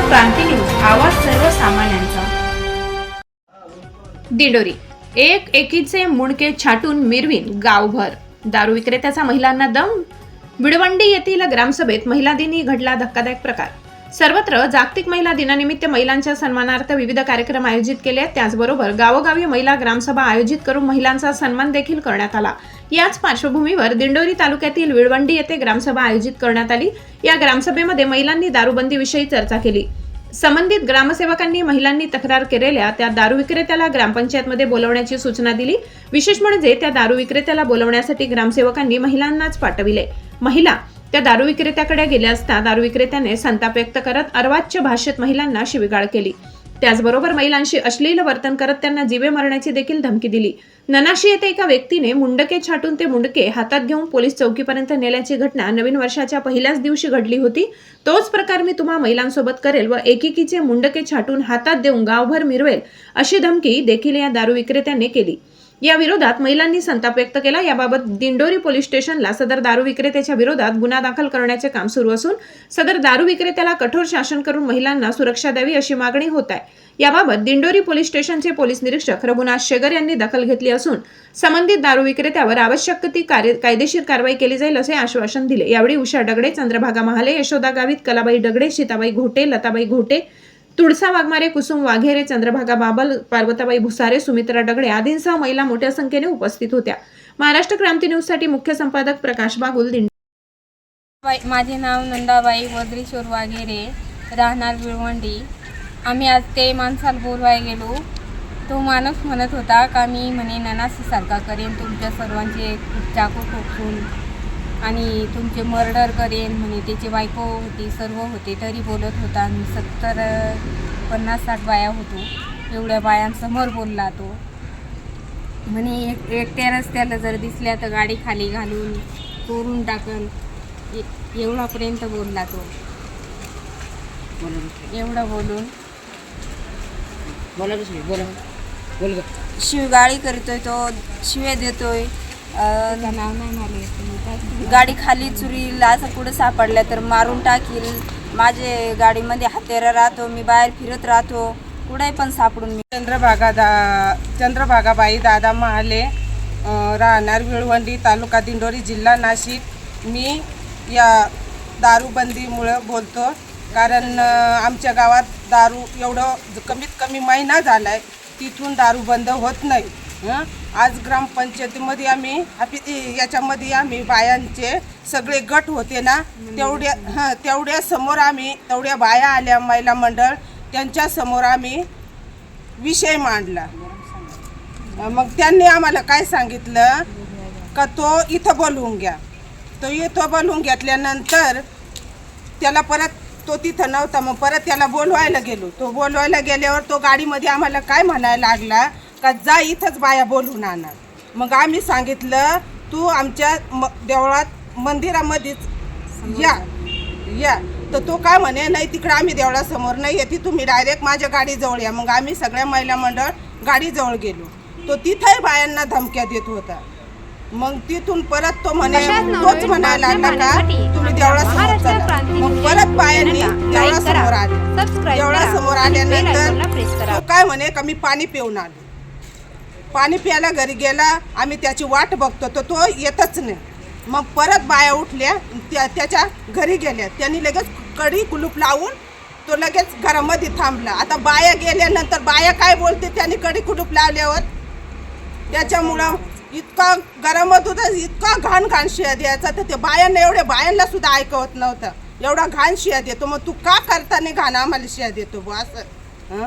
क्रांती news आवाज सर्वसामान्यांचा. दिंडोरी. एक एकीचे मुंडके छाटून मिरवीन गावभर. दारू विक्रेत्याचा महिलांना दम? विडवंडी येथील ग्रामसभेत महिला दिनी घडला धक्कादायक प्रकार. सर्वत्र जागतिक महिला दिनानिमित्त महिलांच्या सन्मानार्थ विविध कार्यक्रम आयोजित केले. त्याचबरोबर गावोगावी महिला ग्रामसभा आयोजित करून महिलांचा सन्मान देखील करण्यात आला. याच पार्श्वभूमीवर दिंडोरी तालुक्यातील विळवंडी येथे ग्रामसभा आयोजित करण्यात आली. या ग्रामसभेमध्ये महिलांनी दारूबंदीविषयी चर्चा केली. संबंधित ग्रामसेवकांनी महिलांनी तक्रार केलेल्या त्या दारू विक्रेत्याला ग्रामपंचायतमध्ये बोलवण्याची सूचना दिली. विशेष म्हणजे त्या दारू विक्रेत्याला बोलवण्यासाठी ग्रामसेवकांनी महिलांनाच पाठविले. महिला त्या दारू विक्रेत्याकडे गेल्या असता दारू विक्रेत्याने संताप व्यक्त करत अर्वाच्य भाषेत महिलांना शिवीगाळ केली. त्याचबरोबर महिलांशी अश्लील वर्तन करत त्यांना जीवे मारण्याची देखील धमकी दिली. ननाशी येथे एका व्यक्तीने मुंडके छाटून ते मुंडके हातात घेऊन पोलीस चौकीपर्यंत नेल्याची घटना नवीन वर्षाच्या पहिल्याच दिवशी घडली होती. तोच प्रकार मी तुम्हा महिलांसोबत करेल व एकेकीचे मुंडके छाटून हातात देऊन गावभर मिरवेल अशी धमकी देखील या दारू विक्रेत्याने केली. या विरोधात महिलांनी संताप व्यक्त केला. याबाबत दिंडोरी पोलीस स्टेशनला सदर दारू विक्रेत्याच्या विरोधात गुन्हा दाखल करण्याचे काम सुरू असून सदर दारू विक्रेत्याला कठोर शासन करून महिलांना सुरक्षा द्यावी अशी मागणी होत आहे. याबाबत दिंडोरी पोलीस स्टेशनचे पोलीस निरीक्षक रघुनाथ शेगर यांनी दखल घेतली असून संबंधित दारू विक्रेत्यावर आवश्यक ती कार्य कायदेशीर कारवाई केली जाईल असे आश्वासन दिले. यावेळी उषा डगडे चंद्रभागा महाले यशोदा गावित कलाबाई डगडे सीताबाई घोटे लताबाई घोटे तुळसा वाघमारे कुसुम वाघेरे चंद्रभागा बाबल पार्वताबाई भुसारे सुमित्रा डगडे आदींसह महिला मोठ्या संख्येने उपस्थित होत्या. महाराष्ट्र क्रांती न्यूजसाठी मुख्य संपादक प्रकाश बागुल दिंड माझे नाव नंदाबाई वद्रेश्वर वाघेरे राहणार विळवंडी. आम्ही आज ते माणसाला बोलवाय गेलो. तो माणूस म्हणत होता का मी म्हणे ननासी सारखा करेन तुमच्या सर्वांचे चाकू ठोकून आणि तुमचे मर्डर करेन म्हणे त्याची बायको होती सर्व होते तरी बोलत होता. आम्ही सत्तर पन्नास साठ बाया होतो. एवढ्या बायांसमोर बोलला तो. म्हणे एक एकट्या रस्त्याला जर दिसल्या तर गाडी खाली घालून चोरून टाकल. एवढापर्यंत बोलला तो. एवढा बोलून. बोला बोला. बोल शिवगाळी करतोय तो शिव्या देतोय. गाडी खाली चुरील असं कुठं सापडलं तर मारून टाकील. माझे गाडीमध्ये हातेरा राहतो मी बाहेर फिरत राहतो. कुठे पण सापडून मी चंद्रभागा दा चंद्रभागाबाई दादा महाले राहणार विळवंडी तालुका दिंडोरी जिल्हा नाशिक. मी या दारूबंदीमुळं बोलतो कारण आमच्या गावात दारू एवढं कमीत कमी महिना झाला आहे तिथून दारू बंद होत नाही? आज ग्रामपंचायतीमध्ये आम्ही आपी याच्यामध्ये आम्ही बायांचे सगळे गट होते ना तेवढ्या हां तेवढ्या समोर आम्ही तेवढ्या बाया आल्या महिला मंडळ त्यांच्यासमोर आम्ही विषय मांडला. मग त्यांनी आम्हाला काय सांगितलं? का तो इथं बोलवून घ्या. तो इथं बोलवून घेतल्यानंतर त्याला परत तो तिथं नव्हता मग परत त्याला बोलवायला गेलो. तो बोलवायला गेल्यावर तो गाडीमध्ये आम्हाला काय म्हणायला लागला? का जा इथंच बाया बोलवून आणा. मग आम्ही सांगितलं तू आमच्या म देवळात मंदिरामध्येच या. या. तर तो काय म्हणे नाही तिकडं आम्ही देवळासमोर नाही येते तुम्ही डायरेक्ट माझ्या गाडीजवळ या. मग आम्ही सगळ्या महिला मंडळ गाडीजवळ गेलो. तो तिथंही बायांना धमक्या देत होता. मग तिथून परत तो म्हणे तोच म्हणायला लागला का तुम्ही देवळासमोर चला. मग परत बायांनी देवळासमोर आले. देवळासमोर आल्यानंतर तो काय म्हणे का मी पाणी पिऊन आलो. पाणी प्यायला घरी गेला आम्ही त्याची वाट बघतो तर तो येतच नाही. मग परत बाया उठल्या त्या त्याच्या घरी गेल्या. त्यांनी लगेच कडी कुलूप लावून तो लगेच घरामध्ये थांबला. आता बाया गेल्यानंतर बाया काय बोलते त्यांनी कडी कुलूप लावल्यावर? त्याच्यामुळं इतका होतं इतका घाण घाण शिया द्यायचा तर ते बायांना एवढ्या बायांना सुद्धा ऐकवत नव्हतं. एवढा घाण शिया देतो मग तू का करताना घाण? आम्हाला शिया देतो बुवा असं.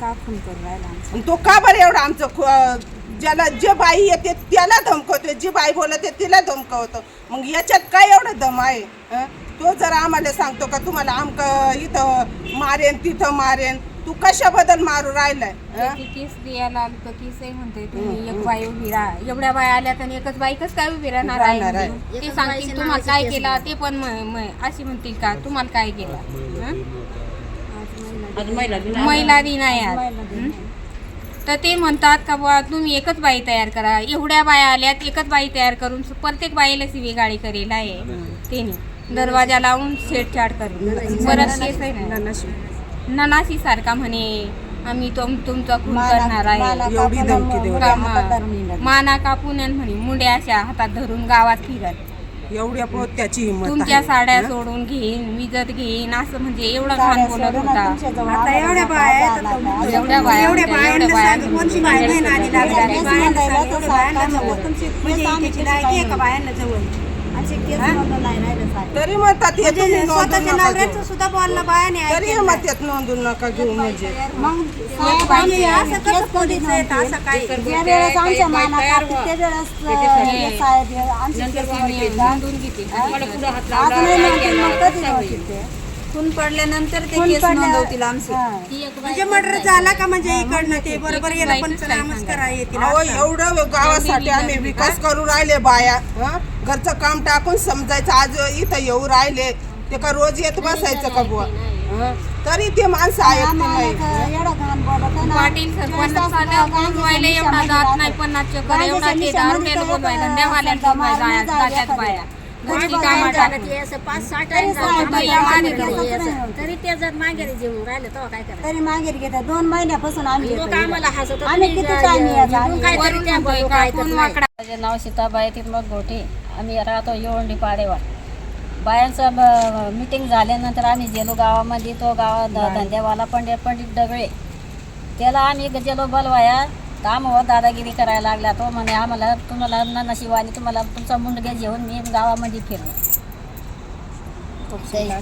का खून करू राहिला आमचा? तो का बरं एवढा आमचं खु- ज्याला जे बाई येते त्याला धमकवतो जी बाई बोलते तिला धमकवतो. मग याच्यात काय एवढं दम आहे? हं? तो जर आम्हाला सांगतो का तुम्हाला आमक इथं मारेन तिथं मारेन तू कशाबद्दल मारू राहिलाय? हं? केस द्यायला आलं तर केसही म्हणते तुम्ही एक बाई उभी राहा. एवढ्या बाया आल्या तर एकच बाई कसं काय उभी राहणार राहणार आहे. आहे. ते सांगतील तुम्हाला काय केलं? ते पण म- म- अशी म्हणतील का तुम्हाला काय केलं? महिला दिन आहे. आज? तर ते म्हणतात का बुवा तुम्ही एकच बाई तयार करा. एवढ्या बाया आल्यात एकच बाई तयार करून प्रत्येक बाईला शिवी गाडी करेल आहे. त्यांनी दरवाजा लावून छेडछाड करते परत केस आहे. ननाशी. सारखा म्हणे आम्ही तुम तुमचा खून करणार आहे. माना कापून म्हणे मुंड्या अशा हातात धरून गावात फिरत. एवढ्या पोत त्याची हिंमत तुमच्या. साड्या सोडून घेईन विजत घेईन असं म्हणजे एवढं घाण बोलत होता आता एवढ्या बाया एवढ्या बाया एवढ्या बाया कोणची बाया नाही लागली. बायांना. म्हणजे लायकी बायांना जवळ तरी म्हणतात हे म्हणजे तुम्ही स्वतःच्या नका नवऱ्याचं घेऊ. सुद्धा बोलणं बायाने तरी ऐकलं मग त्यात नोंदून नका घेऊ म्हणजे. नाही. असं कसं पोलीस आहेत, असं काही? नोंदून घेते खून पडल्यानंतर ते केस नोंदवतील आमचे. म्हणजे मर्डर झाला. का म्हणजे इकडनं ते बरोबर याला पंचनामाच करा येतील अहो एवढं गावासाठी आम्ही विकास करू राहिले बाया हं? घरचं काम टाकून समजायचं आज इथं येऊ राहिले ते का रोज येत बसायचं का बुवा? हं? तरी ते माणसं आहेत की नाही पाटील सरपंच साध्या बोलवायला एवढा जात नाही पन्नास चक्कर एवढा ते दारू केलं बोलवायला. देवाल्याला बोलवायला जात्यात बाया. कामं टाकून. तरी ते जर मागेरी जेवून राहिलं तेव्हा काय करायचं? तरी मागेर घेतात दोन महिन्यापासून आम्ही लोक आम्हाला हसत आम्ही किती टाइम माझे नाव सीताबाई तिरमत गोठे आम्ही राहतो येवंडी पाडेवर बायांचं मिटिंग झाल्यानंतर आम्ही गेलो गावामध्ये. तो गावा ध- धंद्यावाला पंडित पंडित डगळे त्याला आम्ही गेलो बोलवाया. कामावर दादागिरी करायला लागला तो म्हणे आम्हाला तुम्हाला नशिवानी तुम्हाला तुमचा मुंडगे घेऊन मी गावामध्ये फिरलो.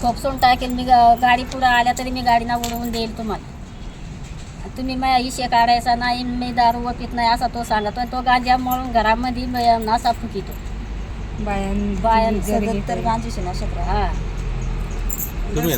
खोपसून टाकेल मी गाडी पुढं आल्या तरी मी गाडीना उडवून देईल तुम्हाला. तुम्ही माझ्या इशे काढायचा नाही मी दारू वपित नाही असा तो सांगतो तो गांजा मळून घरामध्ये नासा फुकितो. बायां तर गांजीशी नशा हा.